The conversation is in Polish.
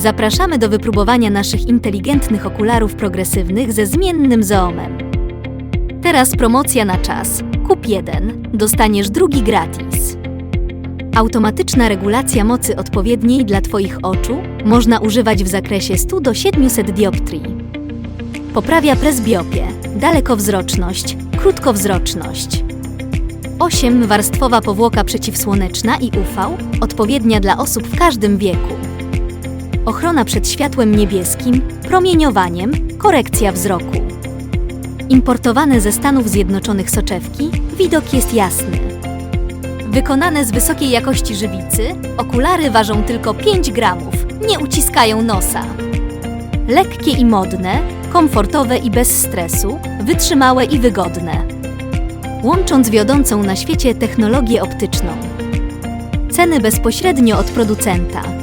Zapraszamy do wypróbowania naszych inteligentnych okularów progresywnych ze zmiennym zoomem. Teraz promocja na czas. Kup jeden, dostaniesz drugi gratis. Automatyczna regulacja mocy odpowiedniej dla Twoich oczu można używać w zakresie 100 do 700 dioptrii. Poprawia presbiopię, dalekowzroczność, krótkowzroczność. 8. Warstwowa powłoka przeciwsłoneczna i UV, odpowiednia dla osób w każdym wieku. Ochrona przed światłem niebieskim, promieniowaniem, korekcja wzroku. Importowane ze Stanów Zjednoczonych soczewki, widok jest jasny. Wykonane z wysokiej jakości żywicy, okulary ważą tylko 5 gramów, nie uciskają nosa. Lekkie i modne, komfortowe i bez stresu, wytrzymałe i wygodne. Łącząc wiodącą na świecie technologię optyczną. Ceny bezpośrednio od producenta.